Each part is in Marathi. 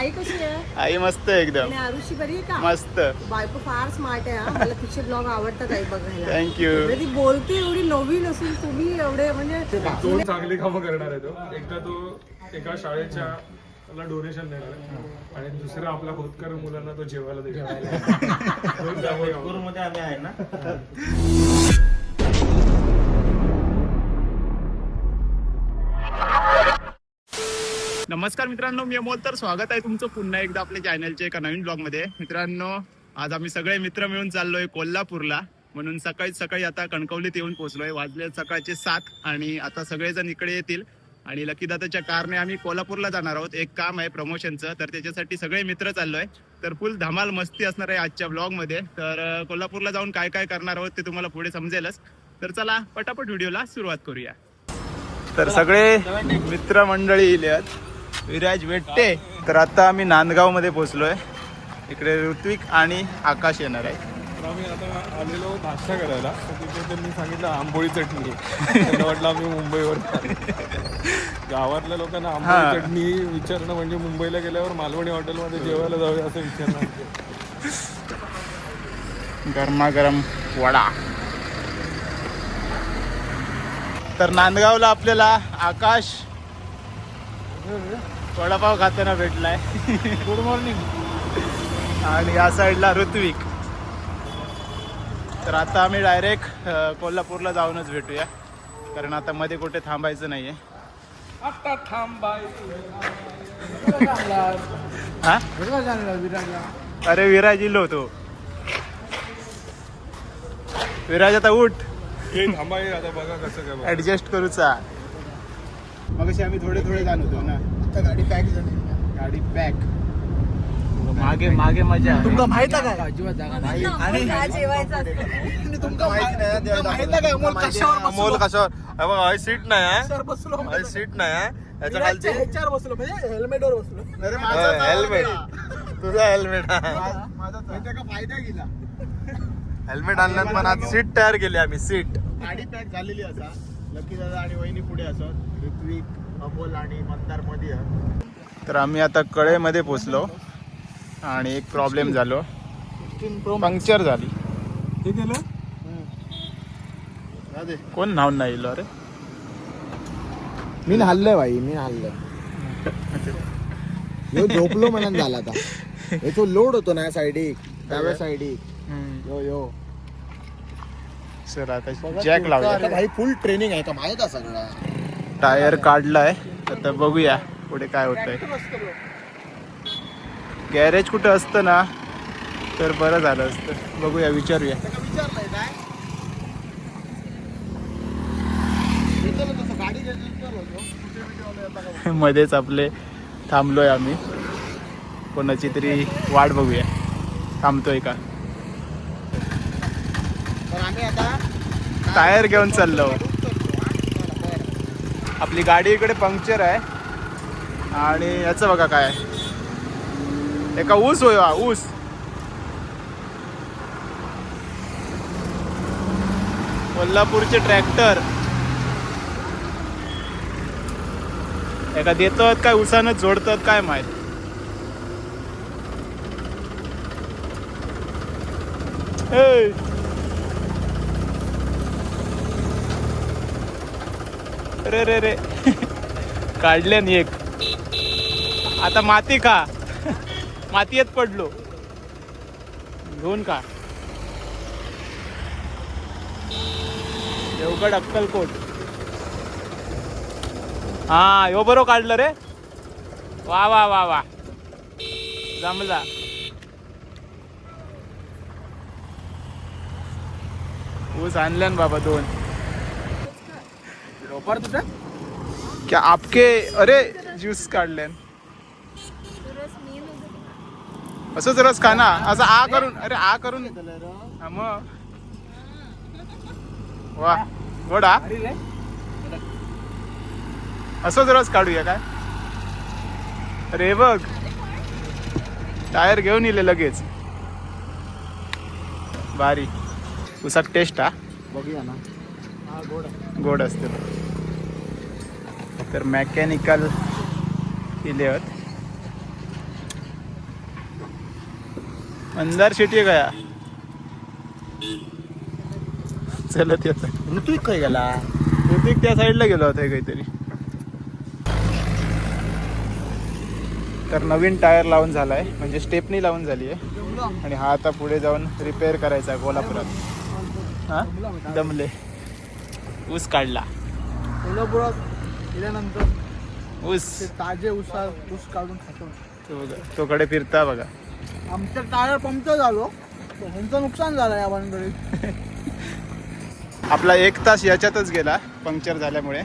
आई कशी आहे? आई मस्त आहे एकदम. आणि आरुषी बरी आहे का? मस्त. बायको फार स्मार्ट आहे हा. मला तिचे ब्लॉग आवडतात आई बघायला. थँक्यू म्हणजे ती बोलते एवढी नवीन असून तुम्ही एवढे म्हणजे दोन चांगली कामं करणार आहे तो. एकदा तो एका शाळेच्या ला डोनेशन देणार आहे. आणि दुसरा आपल्या होतकर मुलांना तो जेवायला देणार दोन चांगली कामं. मध्ये आम्ही आहे ना? नमस्कार मित्रांनो मी अमोल. तर स्वागत आहे तुमचं पुन्हा एकदा आपल्या चॅनलच्या एका नवीन ब्लॉगमध्ये. मित्रांनो आज आम्ही सगळे मित्र मिळून चाललोय कोल्हापूरला. म्हणून सकाळी सकाळी आता कणकवलीत येऊन पोहोचलोय. वाजले सकाळचे सात आणि आता सगळेजण इकडे येतील. आणि लकीदाताच्या कारने आम्ही कोल्हापूरला जाणार आहोत. एक काम आहे प्रमोशनचं तर त्याच्यासाठी सगळे मित्र चाललोय. तर फुल धमाल मस्ती असणार आहे आजच्या ब्लॉगमध्ये. तर कोल्हापूरला जाऊन काय काय करणार आहोत ते तुम्हाला पुढे समजेलच. तर चला पटापट व्हिडिओला सुरुवात करूया. तर सगळे मित्र मंडळी आहेत. विराज भेटते. तर आता आम्ही नांदगावमध्ये पोहोचलोय. इकडे ऋत्विक आणि आकाश येणार आहे तर आम्ही आता आलेलो नाश्ता करायला तिथे त्यांनी सांगितलं आंबोळी चटणी. त्यांना वाटलं आम्ही मुंबईवर. गावातल्या लोकांना. आंबोळी चटणी विचारणं म्हणजे मुंबईला गेल्यावर मालवणी हॉटेलमध्ये जेवायला जाऊया असं विचारणं गरमागरम वडा. तर नांदगावला आपल्याला आकाश. वडापाव खाताना भेटलाय. गुड मॉर्निंग आणि या साईडला ऋत्विक. तर आता आम्ही डायरेक्ट कोल्हापूरला जाऊनच भेटूया. कारण आता मध्ये कुठे थांबायचं नाहीये. आता थांबाय हा? अरे विराज इलो होतो. विराज आता उठ. थांबाय आता बघा कसं. ऍडजस्ट करूचा. मग आम्ही थोडे थोडे जाण होतो ना. आता गाडी पॅक झाली. गाडी पॅक मागे मागे मजा तुमका माहीत आहे काय? आणि तुमका माहीत आहे अमोल कशावर अमोल कशावर? बघा हय सीट नाही आहे हय सीट नाही आहे याच्या खालची? बसलो म्हणजे हेल्मेटवर बसलो. अरे हेल्मेट. तुझा हेल्मेट माझा का फायदा गेला हेल्मेट आणल्यात पण आज सीट तयार केली आम्ही सीट. गाडी पॅक झालेली असा. लकी दादा आणि वहिनी पुढे असत. ऋत्विक अमोल आणि मंदारमध्ये. तर आम्ही आता कळेमध्ये पोचलो आणि एक प्रॉब्लेम झालो. पंक्चर झाली. हे केलं? कोण नाव नाही अरे मी हल्लय भाई मी हल्लय. यो झोपलो म्हणून झाला आता. हे तो लोड होतो ना साईडिक डाव्या साईडिक यो यो. सर आता जॅक लावला आता भाई फुल ट्रेनिंग आहे का माहीत आहे सगळा. टायर काढलाय. आता बघूया पुढे काय होतंय. गॅरेज कुठं असतं ना तर बरं झालं असतं. बघूया विचारूया. मध्येच आपले थांबलोय आम्ही. कोणाची तरी वाट बघूया. थांबतोय का? टायर घेऊन चाललो. आपली गाडी इकडे पंक्चर आहे. आणि याचं बघा काय एका ऊस होय हा, ऊस. कोल्हापूरचे ट्रॅक्टर. एका देतात काय उसानं जोडतात काय माहीत. ए! रे रे रे. काढले नि एक. आता माती का मातीयेत पडलो. घेऊन का देवगड अक्कलकोट. हा यो बरो काढलं रे. वा वा वा वा. जमला. ऊस आणल्यान बाबा दोन. क्या आपके अरे ज्यूस काढल्यान असंच रस खा ना. असं आ करून अरे आ करून. हा मग वा गोडा असंच रस काढूया काय? अरे बघ. टायर घेऊन येले लगेच. भारी उसाक टेस्ट हा बघूया ना. गोड असते. तर मेकॅनिकल केले आहेत मंदार शेटी गया चलत येत. ऋतू काय गेला? ऋतिक त्या साईडला गेलो होता काहीतरी. तर नवीन टायर लावून झालाय म्हणजे स्टेपनी लावून झाली आहे. आणि हा आता पुढे जाऊन रिपेअर करायचा आहे कोल्हापुरात. हा? दमले. ऊस काढला. कोल्हापुरात गेल्यानंतर ऊस. ते ताजे ऊसा ऊस काढून खातो. तो बघा कडे फिरता बघा. आमचं टायर पंक्चर झालो. ह्यांचं नुकसान झालं या भानगडीत आपला एक तास याच्यातच गेला पंक्चर झाल्यामुळे.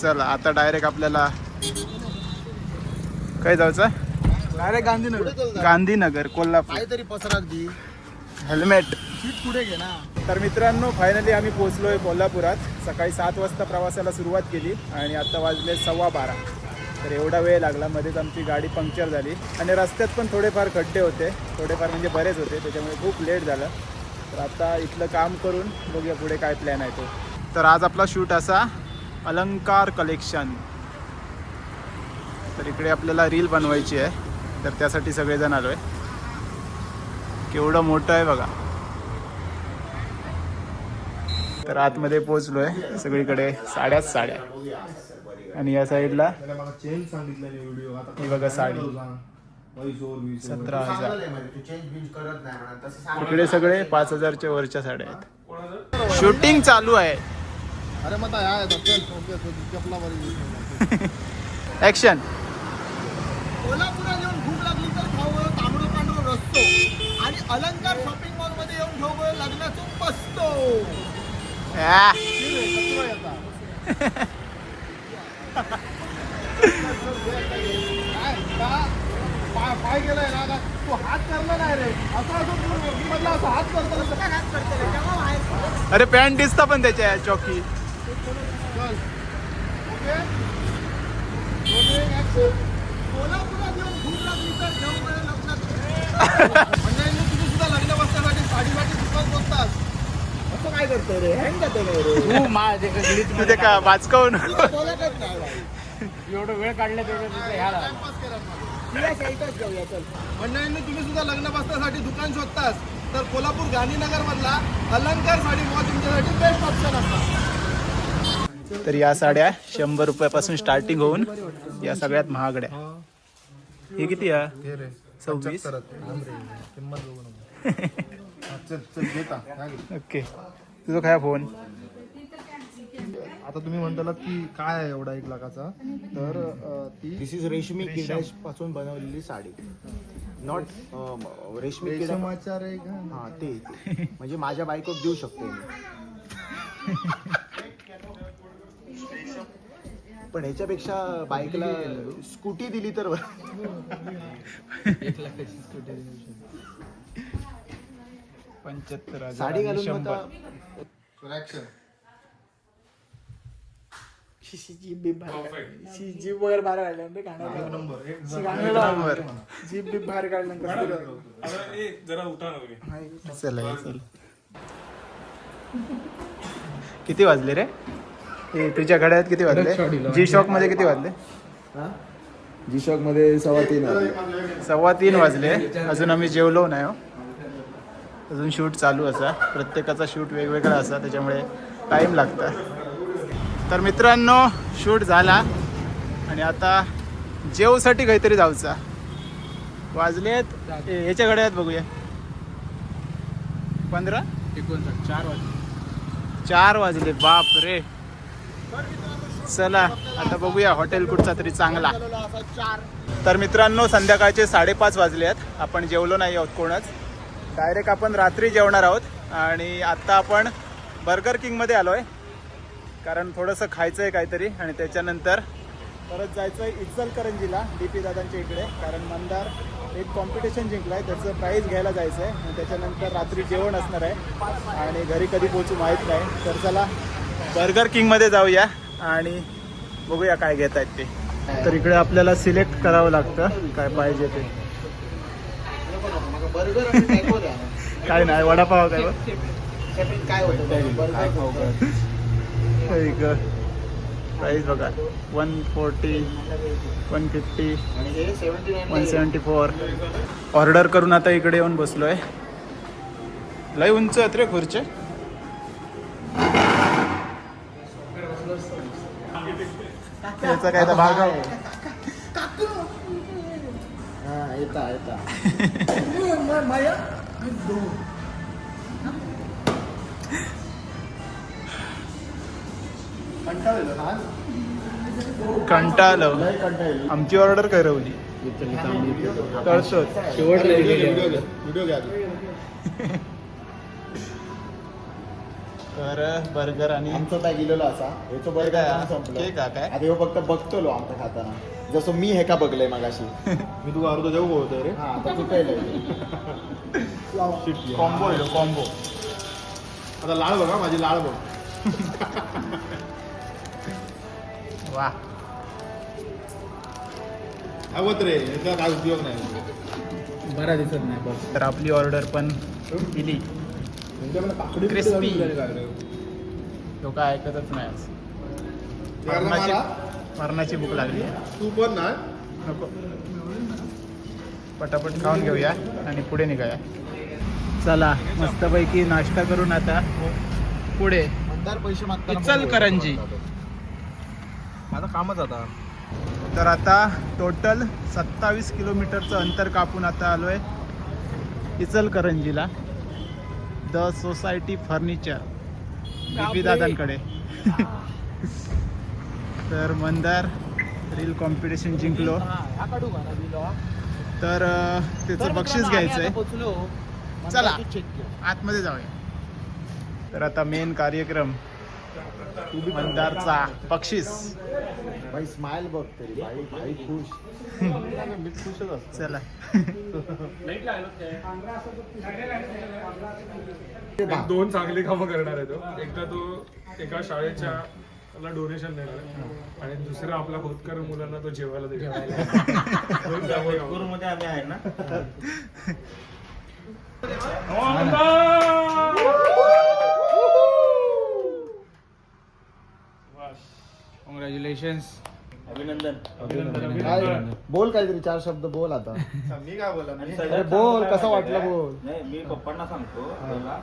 चला आता डायरेक्ट आपल्याला काय जायचं? डायरेक्ट गांधीनगर. गांधीनगर कोल्हापूर. काहीतरी पसराक दी हेल्मेट. स्पीड पुढे घे ना? तर मित्रांनो फायनली आम्ही पोहोचलोय कोल्हापुरात. सकाळी सात वाजता प्रवासाला सुरुवात केली आणि आता वाजले सव्वा बारा. तर एवढा वेळ लागला मध्येच आमची गाडी पंक्चर झाली. आणि रस्त्यात पण थोडेफार खड्डे होते. थोडेफार म्हणजे बरेच होते त्याच्यामुळे खूप लेट झालं. तर आता इथलं काम करून बघूया पुढे काय प्लॅन आहे तो. तर आज आपला शूट असा अलंकार कलेक्शन तर इकडे आपल्याला रील बनवायची आहे. तर त्यासाठी सगळेजण आलो आहे केवढं मोठं आहे बघा. तर आतमध्ये पोहोचलोय सगळीकडे साड्याच साड्या. आणि या साईडला ही बघा साडी. सतरा हजार. इकडे सगळे पाच हजारच्या वरच्या साड्या आहेत. शूटिंग चालू आहे. अरे ऍक्शन कोल्हापुरात येऊन भूक लागली तर खाऊ तांबडं पांढरं रस्तो आणि अलंकार शॉपिंग मॉलमध्ये येऊन घेऊ लग्नाचं पसतो पाय गेलाय ना तू हात करला नाही रे असं असं म्हटलं असं हात करतो हात करतो अरे पॅन्ट दिसता पण त्याच्या चॉकी कोल्हापुरात येऊन भूक लागली तर लग्नात म्हणजे सुद्धा लग्न बसण्यासाठी बसतात असं काय करतो रे? हँग जातो रे तुझे का वाचकवून? बोलतच नाही बाई. एवढं वेळ काढला तेवढं. मंडळींनी तुम्ही सुद्धा लग्न बसण्यासाठी दुकान शोधतास तर कोल्हापूर गांधीनगर मधला अलंकार साडी मॉल तुमच्यासाठी बेस्ट ऑप्शन असतात तर या साड्या शंभर रुपयापासून स्टार्टिंग होऊन या सगळ्यात महागड्या. हे. किती आहे? सव्वीस? ओके. तुझं काय फोन आता तुम्ही म्हणताला की काय आहे एवढा एक लाखाचा तर अ, ती दिस इज रेशमी किड्याशपासून बनवलेली साडी नॉट रेशमी किडा रेशमाचा रे? हा ते ते. म्हणजे माझ्या बायकोत देऊ शकतो मी पण ह्याच्यापेक्षा बाईकला स्कूटी दिली तर बरं. पंच्याहत्तर हजार साडी आणि घालून शंभर. जीप वगैरे बाहेर काढल्यानंतर नंबर जीप बीप बाहेर काढल्यानंतर जरा उठा ना तुम्ही. चला हे चल. किती वाजले रे? हे तुझ्या घड्यात किती वाजले? जी शॉकमध्ये किती वाजले? जी शॉकमध्ये सव्वा तीन सव्वा तीन वाजले. अजून आम्ही जेवलो नाही हो. अजून शूट चालू असा. प्रत्येकाचा शूट वेगवेगळा असा त्याच्यामुळे टाईम लागतं. तर मित्रांनो शूट झाला. आणि आता जेवसाठी काहीतरी जाऊचा. वाजलेत. याच्या घड्यात बघूया. पंधरा? चार वाजले. चार वाजले. बाप रे चला आता बघूया हॉटेल कुठचा तरी चांगला. तर मित्रांनो संध्याकाळचे साडेपाच वाजले आहेत आपण जेवलो नाही आहोत कोणच. डायरेक्ट आपण रात्री जेवणार आहोत आणि आत्ता आपण बर्गर किंगमध्ये आलो आहे कारण थोडंसं खायचं आहे काहीतरी आणि त्याच्यानंतर परत जायचं आहे इचलकरंजीला डी पी दादांच्या इकडे. कारण मंदार एक कॉम्पिटिशन जिंकलं आहे त्याचं प्राईज घ्यायला जायचं आहे आणि त्याच्यानंतर रात्री जेवण असणार आहे. आणि घरी कधी पोचू माहीत नाही. तर चला बर्गर किंगमध्ये जाऊया आणि बघूया काय घेत आहेत ते. तर इकडे आपल्याला सिलेक्ट करावं लागतं. काय पाहिजे ते. बर्गर आणि टॅको द्या. काय नाही वडापाव काय बघ. काय होतं खाऊ. प्राईस बघा one forty one fifty one seventy four order करून आता इकडे येऊन बसलोय. लय उंच आहेत रे खुर्चे. त्याचा काय तर भाग आहे. हा कंटाळलं लय कंटाळलो. आमची ऑर्डर करवली व्हिडिओ घ्या तर बर्गर आणि आमचं काय गेलेलो असा? हे हा? बर्गर संपलं. केक हा काय? आता ह्यो फक्त बघतलो आमचं खाताना. जसं मी हे का बघलंय मगाशी? मी तुका अर्ध देऊ बोलतोय रे. हा आता कॉम्बो कॉम्बो आता लाळ बघा माझी लाळ बघ. वा. आवत रे याचा काय उपयोग नाही. बरा दिसत नाही बस तर आपली ऑर्डर पण दिली Crispy. काय? लोक ऐकतच नाही आज. मरणाची भूक लागली. तू पण ना. नको. पटापट खाऊन घेऊया आणि पुढे निघूया. चला मस्तपैकी नाश्ता करून आता पुढे. पैसे मागताना इचलकरंजी. माझं कामच आता. तर आता टोटल सत्तावीस किलोमीटरचं अंतर कापून आता आलोय इचलकरंजीला. द सोसायटी फर्निचर दादांकडे. तर मंदार रील कॉम्पिटिशन जिंकलो. तर त्याचं बक्षीस घ्यायचंय. चला आतमध्ये जाऊया. तर आता मेन कार्यक्रम मंदारचा बक्षीस. भाई स्माइल बघ तरी भाई भाई खुश. मी खुशच असतो. चला. एक दोन चांगली कामं करणार आहे तो. एकदा तो एका शाळेच्या ला डोनेशन देणार. आणि दुसरा आपल्या होतकर मुलांना तो जेवायला देणार. मध्ये आम्ही आहे ना. कॉंग्रॅच्युलेशन्स अभिनंदन. काय बोल काहीतरी चार शब्द बोल आता. मी काय बोला अरे बोल कसं वाटलं बोल? नाही मी पप्पांना सांगतो त्याला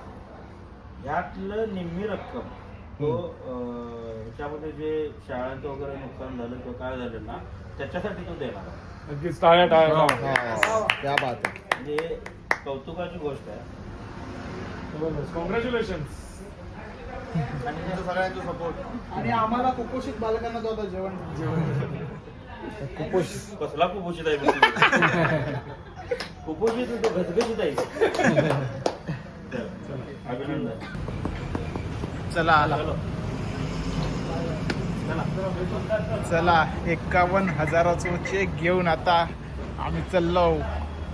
यातलं निम्मी रक्कम तो अं, ह्याच्यामध्ये जे शाळांचं वगैरे नुकसान झालं किंवा काय झालं ना त्याच्यासाठी तो देणार आहे. नक्कीच टाळ्या टाळ्या. हा, त्या बात आहे. म्हणजे हे कौतुकाची गोष्ट आहे. कॉंग्रॅच्युलेशन आणि हे सगळ्यांचा सपोर्ट आणि आम्हाला कुपोषित बालकांना तो आता जेवण कुपोषित. कसला कुपोषित आहे मी? कुपोषित तो घसघशीत आहे. अभिनंदन. चला चला एक्कावन्न हजाराचा चेक घेऊन आता आम्ही चाललो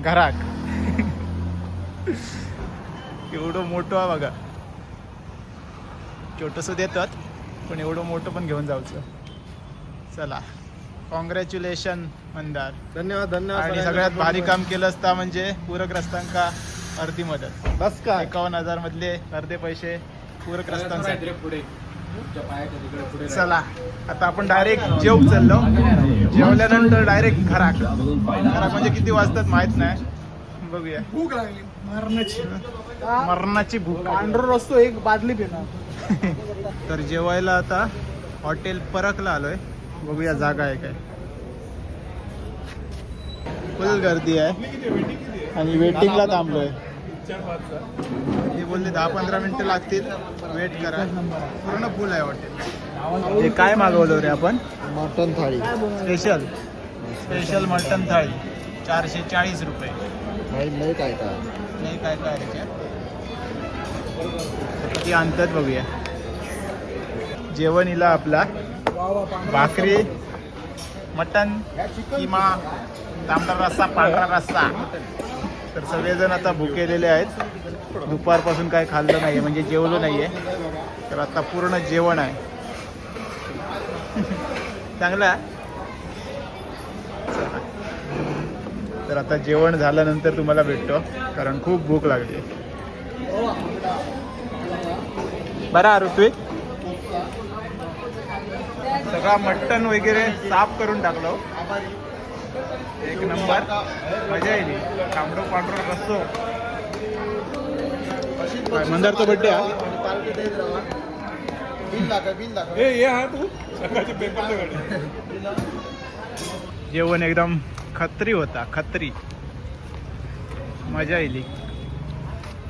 घरात. एवढं मोठं आहे बघा. छोटंसं देतात पण एवढं मोठं पण घेऊन जायचं चला कॉंग्रॅच्युलेशन मंदार. धन्यवाद धन्यवाद आणि सगळ्यात भारी काम केलं असता म्हणजे पूरग्रस्तांका अर्धी मदत. बस काय एकावन्न हजार मधले अर्धे पैसे. पूरग्रस्तांसाठी. चला आता आपण डायरेक्ट जेव चाललो. जेवल्यानंतर डायरेक्ट घरात घरात म्हणजे किती वाजतात माहीत नाही. बघूया. भूक लागली. मरणाची. मरणाची भूक. पांढर असतो एक बादली पिणार. तर जेवायला आता हॉटेल परकला आलोय. बघूया जागा आहे काय. फुल गर्दी आहे? आणि वेटिंगला थांबलोय. ते बोलले दहा पंधरा मिनिटं लागतील. वेट करा. पूर्ण फुल आहे हॉटेल हे काय मागवलं रे आपण? Mutton thali. Special special mutton thali. चारशे चाळीस रुपये. लय काय काय? नाही काय काय किती आणतात बघूया. जेवण इला आपला. भाकरी मटन किमा तांबडा रस्सा पांढरा रस्सा. तर सगळेजण आता भुकेलेले आहेत. दुपारपासून काय खाल्लं नाहीये म्हणजे जेवलं आहे तर आता पूर्ण जेवण आहे. चांगलं आहे? तर आता जेवण झाल्यानंतर तुम्हाला भेटतो कारण खूप भूक लागली. बरा ऋत्विक? सगळा मटण वगैरे साफ करून टाकलो हो. एक नंबर. मजा येईल. तांबडो पांढरा रस्तो मंदारचा बड्डे हा? हे हा तू. सकाळचे पेपर जेवण एकदम खत्री होता खत्री. मजा येईल.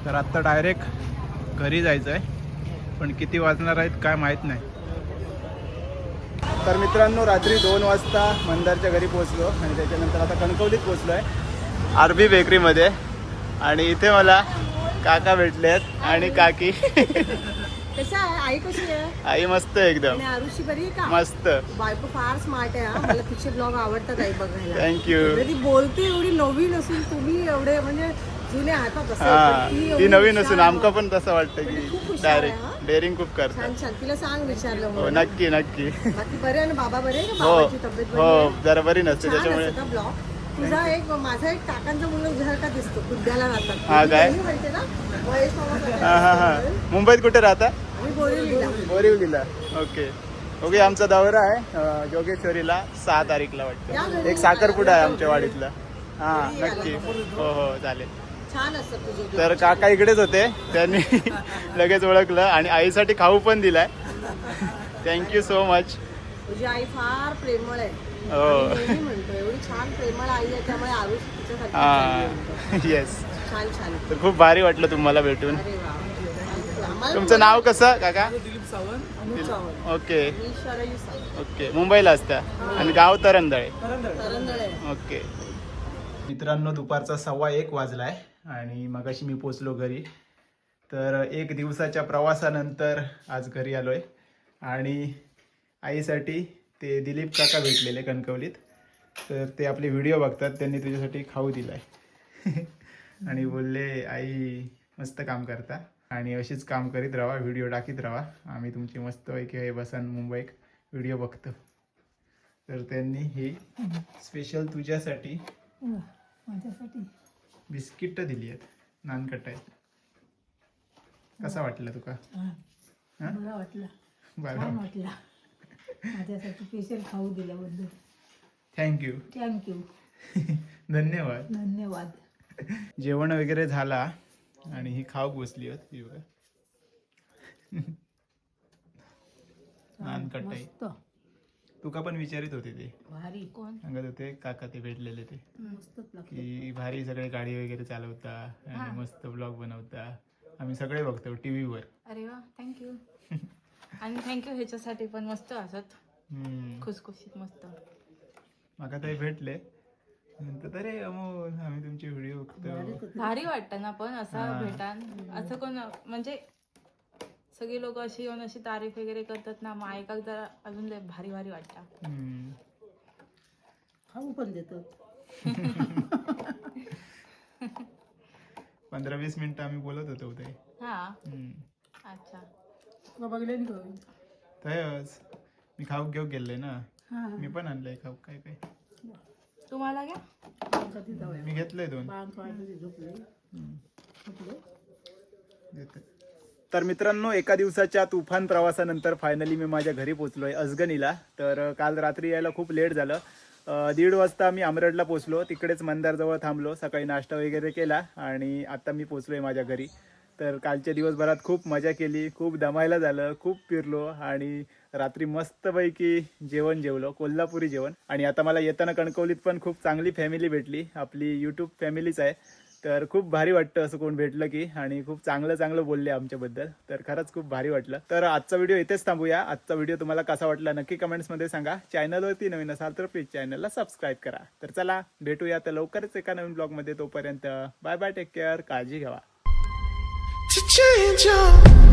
तर आत्ता डायरेक्ट घरी जायचं आहे पण किती वाजणार आहेत काय माहीत नाही. तर मित्रांनो रात्री दोन वाजता मंदारच्या घरी पोहोचलो आणि त्याच्यानंतर आता कणकवलीत पोहोचलो आहे आरबी बेकरीमध्ये. आणि इथे मला काका भेटले आहेत आणि काकी. कसं आहे? आई कशी आहे? आई मस्त आहे एकदम. आरुषी बरी आहे का? मस्त. बायको फार स्मार्ट आहे हा. मला तिचे ब्लॉग आवडतात आई बघायला. थँक्यू म्हणजे ती बोलते एवढी नवीन असून तुम्ही एवढे म्हणजे जुने आहात हा. ती नवीन असून. आमका पण तसं वाटतं की डायरेक्ट. डेअरिंग खूप करतात. छान छान. तिला सांग विचारलं हो म्हणून. नक्की नक्की. बाकी बरे ना? बाबा बरे हो बाबाची तब्येत बरी हो आहे? जरा बरी नसते छान त्याच्यामुळे असतं का ब्लॉग? तुझा एक माझा एक काकांचा मुलगा दिसतो? राहतात. हा काय? ना? महेश मामा हा हा हा. मुंबईत कुठे राहता? आम्ही बोरिवलीला. बोरिवलीला. ओके. ओके आमचा दौरा आहे अं, जोगेश्वरीला सहा तारीखला या वाटतं घरी. एक साखरपुडा आहे आमच्या वाडीतला. हा नक्की. हो हो चालेल. तर काका इकडेच होते. त्यांनी लगेच ओळखलं आणि आईसाठी खाऊ पण दिलाय. थँक्यू सो मच तुझी आई फार प्रेमळ आहे. हो. आम्ही नेहमी म्हणतो एवढी छान प्रेमळ आई आहे त्यामुळे आरुष तिच्यासाठी चांगली म्हणतो. येस छान छान. तर खूप भारी वाटलं तुम्हाला भेटून. तुमचं नाव कसं काका? अनुज चव्हाण. ओके. सावंत. ओके. मुंबईला असता आणि गाव तरंदळे. तरंदळे. ओके. मित्रांनो दुपारचा सव्वा एक वाजलाय. आणि मगाशी मी पोचलो घरी. तर एक दिवसाच्या प्रवासानंतर आज घरी आलोय. आणि आईसाठी ते दिलीप काका भेटलेले कणकवलीत. तर ते आपले व्हिडिओ बघतात. त्यांनी तुझ्यासाठी खाऊ दिलाय. आणि बोलले आई मस्त काम करता. आणि अशीच काम करीत राहा व्हिडिओ टाकीत राहा. आम्ही तुमची मस्त पैकी हे बसन मुंबईत व्हिडिओ बघतो. तर त्यांनी ही स्पेशल तुझ्यासाठी माझ्यासाठी. बिस्किट दिली आहेत. नानकट आहेत. कसा वाटला तुका? हा, हा? बरं वाटलं. बरं. वाटलं. माझ्यासाठी स्पेशल खाऊ दिल्याबद्दल. थँक्यू थँक्यू धन्यवाद. धन्यवाद. जेवण वगैरे झाला आणि ही खाऊ बसली होत ही बघा नानकट आहे मस्त तुका पण विचारित होते ते. भारी. कोण? सांगत होते काका ते भेटलेले ते. मस्तच लागतं की भारी सगळे गाडी वगैरे चालवता आणि मस्त ब्लॉग बनवता. आम्ही सगळे बघतो टीव्हीवर. अरे वा थँक्यू आणि थँक्यू ह्याच्यासाठी पण मस्त असत हम्म. खुसखुशीत मस्त. माका ते भेटले. म्हणतात अरे अमोल आम्ही तुमचे व्हिडिओ बघतो. भारी वाटतं ना पण असं हा. भेटान? असं कोण म्हणजे सगळी लोक अशी येऊन अशी तारीफ वगैरे करतात ना मग ऐकाक जरा अजून लय भारी भारी वाटतं हम्म. खाऊ पण देतो पंधरा वीस मिनिटं आम्ही बोलत होतो ते हा. अच्छा. बघले नाही तयच. मी खाऊ घेऊ गेले ना. हा मी पण आणलंय खाऊ काय काय. तुम्हाला घ्या. मी घेतलंय दोन. बाळांकडे झोपले देतो. तर मित्रांनो एका दिवसाच्या तुफान प्रवासानंतर फायनली मी माझ्या घरी पोचलो आहे अजगणीला. तर काल रात्री यायला खूप लेट झालं. दीड वाजता आम्ही आमरडला पोचलो तिकडेच मंदारजवळ थांबलो सकाळी नाश्ता वगैरे केला आणि आत्ता मी पोचलो आहे माझ्या घरी. तर कालच्या दिवसभरात खूप मजा केली खूप दमायला झालं खूप फिरलो आणि रात्री मस्तपैकी जेवण जेवलो कोल्हापुरी जेवण. आणि आता मला येताना कणकवलीत पण खूप चांगली फॅमिली भेटली. आपली यूट्यूब फॅमिलीच आहे. तर खूप भारी वाटतं असं कोण भेटलं की आणि खूप चांगलं चांगलं बोलले आमच्याबद्दल. तर खरंच खूप भारी वाटलं. तर आजचा व्हिडिओ इथेच थांबूया. आजचा व्हिडिओ तुम्हाला कसा वाटला नक्की कमेंट्समध्ये सांगा. चॅनलवरती नवीन असाल तर प्लीज चॅनलला सबस्क्राईब करा. तर चला भेटूया तर लवकरच एका नवीन ब्लॉगमध्ये तोपर्यंत. बाय बाय टेक केअर काळजी घ्यावा to change.